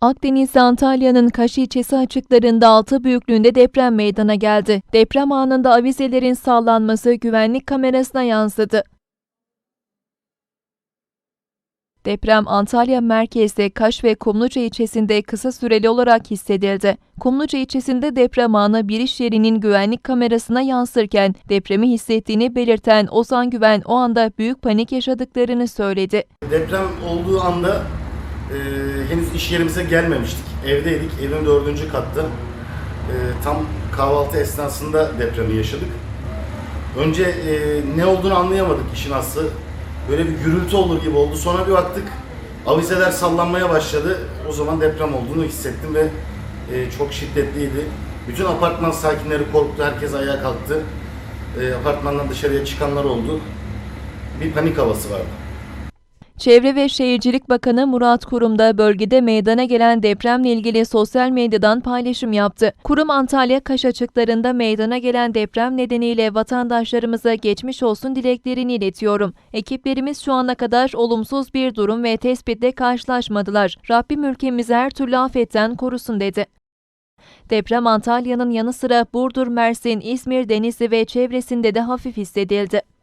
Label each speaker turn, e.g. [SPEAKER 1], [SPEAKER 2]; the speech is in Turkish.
[SPEAKER 1] Akdeniz Antalya'nın Kaş ilçesi açıklarında 6 büyüklüğünde deprem meydana geldi. Deprem anında avizelerin sallanması güvenlik kamerasına yansıdı. Deprem Antalya merkezde Kaş ve Kumluca ilçesinde kısa süreli olarak hissedildi. Kumluca ilçesinde deprem anı bir iş yerinin güvenlik kamerasına yansırken depremi hissettiğini belirten Ozan Güven o anda büyük panik yaşadıklarını söyledi.
[SPEAKER 2] Deprem olduğu anda e, henüz iş yerimize gelmemiştik. Evdeydik. Evin dördüncü katta. E, tam kahvaltı esnasında depremi yaşadık. Önce e, ne olduğunu anlayamadık işin aslı. Böyle bir gürültü olur gibi oldu. Sonra bir baktık avizeler sallanmaya başladı. O zaman deprem olduğunu hissettim ve e, çok şiddetliydi. Bütün apartman sakinleri korktu. Herkes ayağa kalktı. E, apartmandan dışarıya çıkanlar oldu. Bir panik havası vardı.
[SPEAKER 1] Çevre ve Şehircilik Bakanı Murat Kurum da bölgede meydana gelen depremle ilgili sosyal medyadan paylaşım yaptı. Kurum Antalya Kaş açıklarında meydana gelen deprem nedeniyle vatandaşlarımıza geçmiş olsun dileklerini iletiyorum. Ekiplerimiz şu ana kadar olumsuz bir durum ve tespitle karşılaşmadılar. Rabbim ülkemizi her türlü afetten korusun dedi. Deprem Antalya'nın yanı sıra Burdur, Mersin, İzmir, Denizli ve çevresinde de hafif hissedildi.